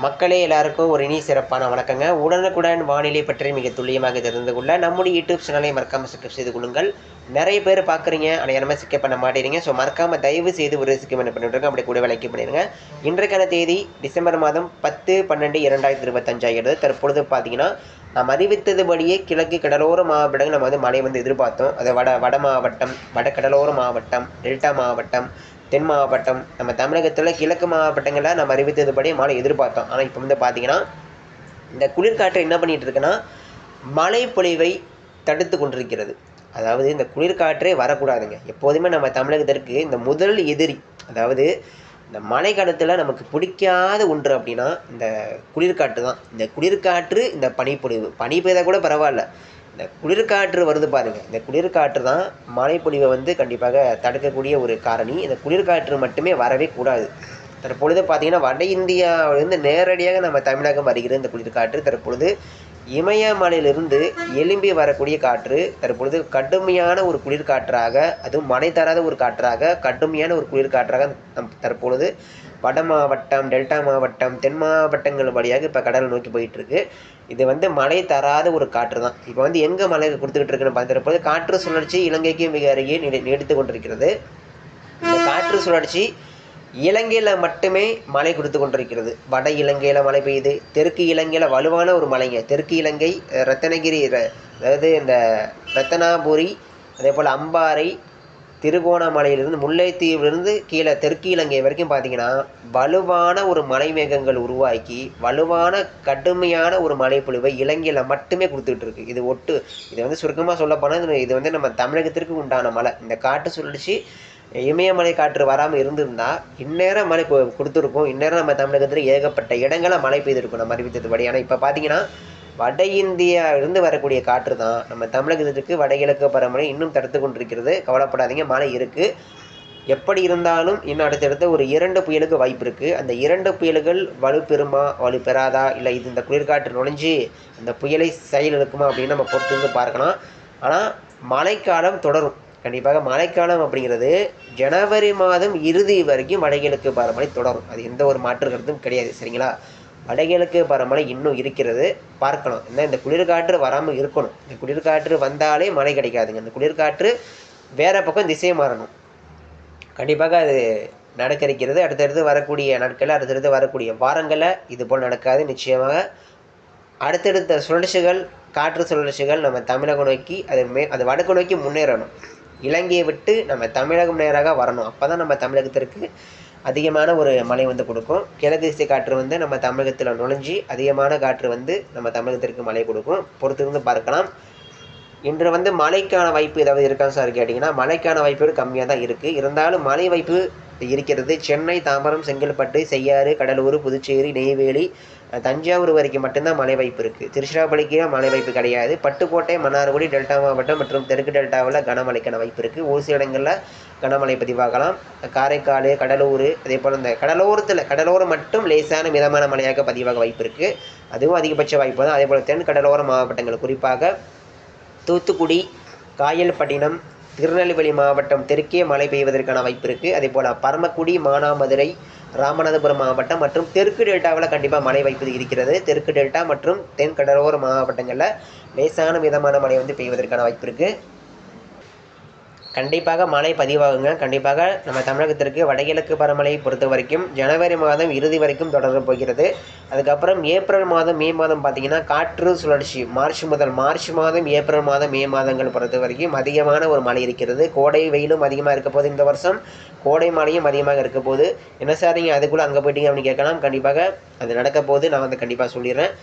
மக்களே எல்லாருக்கும் ஒரு இனி சிறப்பான வணக்கங்க. உடனுக்குடன் வானிலை பற்றி மிக துல்லியமாக தெரிந்து கொள்ள நம்முடைய யூடியூப் சேனலை மறக்காமல் சப்ஸ்கிரைப் செய்து கொள்ளுங்கள். நிறைய பேர் பார்க்குறீங்க அனைவருமே சிக்க பண்ண மாட்டேறீங்க ஸோ மறக்காமல் தயவு செய்து ஒரு சிக்கம் என்ன பண்ணிவிடுங்க அப்படி கூட விலைக்கு பண்ணிடுங்க இன்றைக்கான தேதி டிசம்பர் மாதம் பத்து பன்னெண்டு இரண்டாயிரத்தி இருபத்தஞ்சாயிரது தற்பொழுது பார்த்தீங்கன்னா நாம் அறிவித்ததுபடியே கிழக்கு கடலோர மாவட்டங்கள் நம்ம வந்து மழை வந்து எதிர்பார்த்தோம். அது வட வட மாவட்டம் வட கடலோர மாவட்டம் டெல்டா மாவட்டம் தென் மாவட்டம் நம்ம தமிழகத்தில் கிழக்கு மாவட்டங்களில் நம்ம அறிவித்ததுபடி மழை எதிர்பார்த்தோம். ஆனால் இப்போ வந்து பார்த்தீங்கன்னா இந்த குளிர்காற்று என்ன பண்ணிகிட்டு இருக்குன்னா மழை பொழிவை தடுத்து கொண்டிருக்கிறது. அதாவது இந்த குளிர்காற்றே வரக்கூடாதுங்க. எப்போதுமே நம்ம தமிழகத்திற்கு இந்த முதல் எதிரி அதாவது இந்த மழை காலத்தில் நமக்கு பிடிக்காத ஒன்று அப்படின்னா இந்த குளிர்காற்று தான். இந்த குளிர்காற்று இந்த பனிப்பொழிவு. பனி பெய்தால் கூட பரவாயில்ல. இந்த குளிர்காற்று வருது பாருங்கள் இந்த குளிர்காற்று தான் மழைப்பொழிவை வந்து கண்டிப்பாக தடுக்கக்கூடிய ஒரு காரணி. இந்த குளிர்காற்று மட்டுமே வரவே கூடாது. தற்பொழுது பார்த்திங்கன்னா வட இந்தியாவிலிருந்து நேரடியாக நம்ம தமிழகம் வருகிற இந்த குளிர்காற்று. தற்பொழுது இமயமலையிலிருந்து எலும்பி வரக்கூடிய காற்று. தற்பொழுது கடுமையான ஒரு குளிர்காற்றாக அதுவும் மழை தராத ஒரு காற்றாக கடுமையான ஒரு குளிர்காற்றாக நம் தற்பொழுது வட மாவட்டம் டெல்டா மாவட்டம் தென் மாவட்டங்கள் வழியாக இப்போ கடல் நோக்கி போயிட்டுருக்கு. இது வந்து மழை தராத ஒரு காற்று தான். இப்போ வந்து எங்கே மழை கொடுத்துக்கிட்டு இருக்குன்னு பார்த்துருப்போது காற்று சுழற்சி இலங்கைக்கு மிக அருகே நீடித்து கொண்டிருக்கிறது. இந்த காற்று சுழற்சி இலங்கையில் மட்டுமே மழை கொடுத்து கொண்டிருக்கிறது. வட இலங்கையில் மழை பெய்யுது. தெற்கு இலங்கையில் வலுவான ஒரு மலைங்க தெற்கு இலங்கை ரத்தனகிரி ர- அதாவது இந்த ரத்தனாபுரி அதே போல் அம்பாறை திருகோணமலையிலிருந்து முல்லைத்தீவிலிருந்து கீழே தெற்கு இலங்கை வரைக்கும் பார்த்தீங்கன்னா வலுவான ஒரு மலை மேகங்கள் உருவாக்கி வலுவான கடுமையான ஒரு மழைப்பொழிவை இலங்கையில் மட்டுமே கொடுத்துட்டு இருக்கு. இது ஒட்டு இது வந்து சுருக்கமாக சொல்ல போனால் இது வந்து நம்ம தமிழகத்திற்கு உண்டான மலை. இந்த காட்டு சுழற்சி இமயமலை காற்று வராமல் இருந்திருந்தால் இந்நேரம் மழை கொடுத்துருக்கும். இந்நேரம் நம்ம தமிழகத்தில் ஏகப்பட்ட இடங்களை மழை பெய்திருக்கும். நம்ம அறிவித்ததுபடி. ஆனால் இப்போ பார்த்தீங்கன்னா வட இந்தியாவிலிருந்து வரக்கூடிய காற்று தான். நம்ம தமிழகத்திற்கு வடகிழக்கு பருவமழை இன்னும் தடுத்து கொண்டிருக்கிறது. கவலைப்படாதீங்க மழை இருக்குது எப்படி இருந்தாலும் இன்னும் அடுத்தடுத்த ஒரு இரண்டு புயலுக்கு வாய்ப்பு இருக்குது அந்த இரண்டு புயல்கள் வலுப்பெறுமா வலுப்பெறாதா இல்லை இது இந்த குளிர்காற்று நுழைஞ்சு இந்த புயலை செயல் இருக்குமா அப்படின்னு நம்ம பொறுத்து வந்து பார்க்கலாம். ஆனால் மழைக்காலம் தொடரும். கண்டிப்பாக மழைக்காலம் அப்படிங்கிறது ஜனவரி மாதம் இறுதி வரைக்கும் வடகிழக்கு பருவமழை தொடரும். அது எந்த ஒரு மாற்று கருத்தும் கிடையாது சரிங்களா? வடகிழக்கு பருவமழை இன்னும் இருக்கிறது. பார்க்கணும். ஏன்னா இந்த குளிர்காற்று வராமல் இருக்கணும். இந்த குளிர்காற்று வந்தாலே மழை கிடைக்காதுங்க. இந்த குளிர்காற்று வேற பக்கம் திசையை மாறணும். கண்டிப்பாக அது நடக்க இருக்கிறது அடுத்தடுத்து வரக்கூடிய நாட்களில் அடுத்தடுத்து வரக்கூடிய வாரங்களில் இது போல் நடக்காது. நிச்சயமாக அடுத்தடுத்த சுழற்சிகள் காற்று சுழற்சிகள் நம்ம தமிழகம் நோக்கி அது மே அது வடக்கு நோக்கி முன்னேறணும். இலங்கையை விட்டு நம்ம தமிழகம் நேராக வரணும். அப்போ தான் நம்ம தமிழகத்திற்கு அதிகமான ஒரு மழை வந்து கொடுக்கும். கிழக்கு திசை காற்று வந்து நம்ம தமிழகத்தில் நுழைஞ்சி அதிகமான காற்று வந்து நம்ம தமிழகத்திற்கு மழை கொடுக்கும். பொறுத்திருந்து பார்க்கலாம். இன்று வந்து மழைக்கான வாய்ப்பு ஏதாவது இருக்கான்னு சார் கேட்டிங்கன்னா மழைக்கான வாய்ப்பு கம்மியாக தான் இருக்குது இருந்தாலும் மழை வாய்ப்பு இருக்கிறது. சென்னை தாம்பரம் செங்கல்பட்டு செய்யாறு கடலூர் புதுச்சேரி நெய்வேலி தஞ்சாவூர் வரைக்கும் மட்டும்தான் மழை வாய்ப்பு இருக்குது திருச்சிராப்பள்ளிக்கு மழை வாய்ப்பு கிடையாது. பட்டுக்கோட்டை மன்னார்குடி டெல்டா மாவட்டம் மற்றும் தெற்கு டெல்டாவில் கனமழைக்கான வாய்ப்பு இருக்குது ஒரு சில இடங்களில் கனமழை பதிவாகலாம் காரைக்கால் கடலூர் அதே போல் இந்த கடலோரத்தில் கடலோரம் மட்டும் லேசான மிதமான மழையாக பதிவாக வாய்ப்பு இருக்குது அதுவும் அதிகபட்ச வாய்ப்பு தான். அதே போல் தென் கடலோர மாவட்டங்கள் குறிப்பாக தூத்துக்குடி காயல்பட்டினம் திருநெல்வேலி மாவட்டம் தெற்கே மழை பெய்வதற்கான வாய்ப்பு இருக்குது அதே போல் பரமக்குடி மானாமதுரை ராமநாதபுரம் மாவட்டம் மற்றும் தெற்கு டெல்டாவில் கண்டிப்பாக மழை வாய்ப்பு இருக்கிறது. தெற்கு டெல்டா மற்றும் தென் கடலோர மாவட்டங்களில் லேசான மிதமான மழை வந்து பெய்வதற்கான வாய்ப்பு இருக்குது கண்டிப்பாக மழை பதிவாகுங்க. கண்டிப்பாக நம்ம தமிழகத்திற்கு வடகிழக்கு பருவமழையை பொறுத்த வரைக்கும் ஜனவரி மாதம் இறுதி வரைக்கும் தொடரப் போகிறது. அதுக்கப்புறம் ஏப்ரல் மாதம் மே மாதம் பார்த்தீங்கன்னா காற்று சுழற்சி மார்ச் முதல் மார்ச் மாதம் ஏப்ரல் மாதம் மே மாதங்கள் பொறுத்த வரைக்கும் அதிகமான ஒரு மழை இருக்கிறது. கோடை வெயிலும் அதிகமாக இருக்க போது இந்த வருஷம் கோடை மழையும் அதிகமாக இருக்க போது என்ன சார் நீங்கள் அதுக்குள்ளே அங்கே போயிட்டீங்க அப்படின்னு கேட்கலாம். கண்டிப்பாக அது நடக்க போது நான் வந்து கண்டிப்பாக சொல்லிடுறேன்.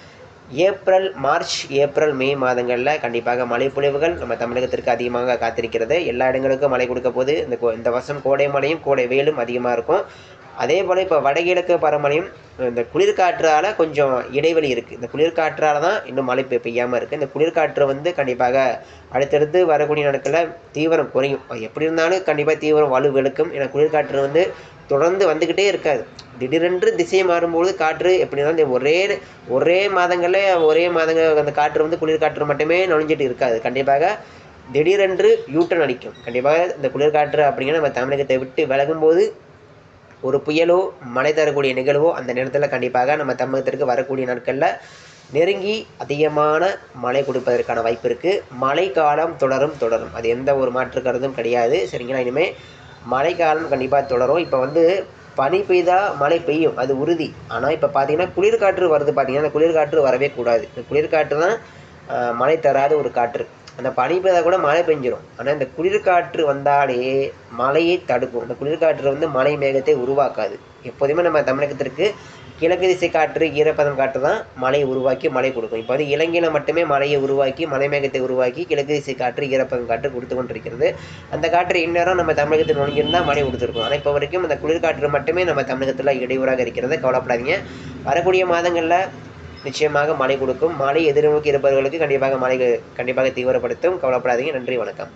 ஏப்ரல் மார்ச் ஏப்ரல் மே மாதங்களில் கண்டிப்பாக மழைப்பொழிவுகள் நம்ம தமிழகத்திற்கு அதிகமாக காத்திருக்கிறது. எல்லா இடங்களுக்கும் மழை கொடுக்க போது இந்த கோ- இந்த வருஷம் கோடை மழையும் கோடை வெயிலும் அதிகமாக இருக்கும். அதே போல் இப்போ வடகிழக்கு பருவமழையும் இந்த குளிர்காற்றால் கொஞ்சம் இடைவெளி இருக்குது இந்த குளிர்காற்றால் தான் இன்னும் மழை பெய் பெய்யாமல் இருக்குது இந்த குளிர்காற்று வந்து கண்டிப்பாக அடுத்தடுத்து வரக்கூடிய நாட்களில் தீவிரம் குறையும். அது எப்படி இருந்தாலும் கண்டிப்பாக தீவிரம் வலு வெளுக்கும். ஏன்னா குளிர்காற்று வந்து தொடர்ந்து வந்துக்கிட்டே இருக்காது. திடீரென்று திசை மாறும்போது காற்று எப்படி இருந்தாலும் இந்த ஒரே ஒரே மாதங்களில் ஒரே மாதங்கள் அந்த காற்று வந்து குளிர்காற்று மட்டுமே நுழைஞ்சிட்டு இருக்காது. கண்டிப்பாக திடீரென்று யூட்டன் அடிக்கும். கண்டிப்பாக இந்த குளிர்காற்று அப்படிங்கிற நம்ம தமிழகத்தை விட்டு விலகும்போது ஒரு புயலோ மழை தரக்கூடிய நிகழ்வோ அந்த நேரத்தில் கண்டிப்பாக நம்ம தமிழகத்திற்கு வரக்கூடிய நாட்களில் நெருங்கி அதிகமான மழை கொடுப்பதற்கான வாய்ப்பு இருக்குது மழைக்காலம் தொடரும் தொடரும். அது எந்த ஒரு மாற்று கருதும் கிடையாது. சரிங்களா? இனிமேல் மழைக்காலம் கண்டிப்பாக தொடரும். இப்போ வந்து பனி பெய்தால் மழை பெய்யும். அது உறுதி. ஆனால் இப்போ பார்த்தீங்கன்னா குளிர்காற்று வருது. பார்த்தீங்கன்னா அந்த குளிர்காற்று வரவே கூடாது. இந்த குளிர்காற்று தான் மழை தராத ஒரு காற்று. அந்த பனி பெய்தால் கூட மழை பெஞ்சிரும். ஆனால் இந்த குளிர்காற்று வந்தாலே மழையை தடுக்கும். இந்த குளிர்காற்று வந்து மழை மேகத்தை உருவாக்காது. எப்போதுமே நம்ம தமிழகத்திற்கு கிழக்கு திசை காற்று ஈரப்பதம் காற்று தான் மழையை உருவாக்கி மழை கொடுக்கும். இப்போ வந்து இலங்கையில் மட்டுமே மழையை உருவாக்கி மலை மேகத்தை உருவாக்கி கிழக்கு திசை காற்று ஈரப்பதம் காற்று கொடுத்து கொண்டிருக்கிறது. அந்த காற்று இந்நேரம் நம்ம தமிழகத்தில் நுழைஞ்சிருந்தால் மழை கொடுத்துருக்கும். ஆனால் இப்போ வரைக்கும் அந்த குளிர்காற்று மட்டுமே நம்ம தமிழகத்தில் இடையூறாக இருக்கிறது. கவலைப்படாதீங்க. வரக்கூடிய மாதங்களில் நிச்சயமாக மழை கொடுக்கும். மழை எதிர்நோக்கி இருப்பவர்களுக்கு கண்டிப்பாக மழை கண்டிப்பாக தீவிரப்படுத்தும். கவலைப்படாதீங்க. நன்றி. வணக்கம்.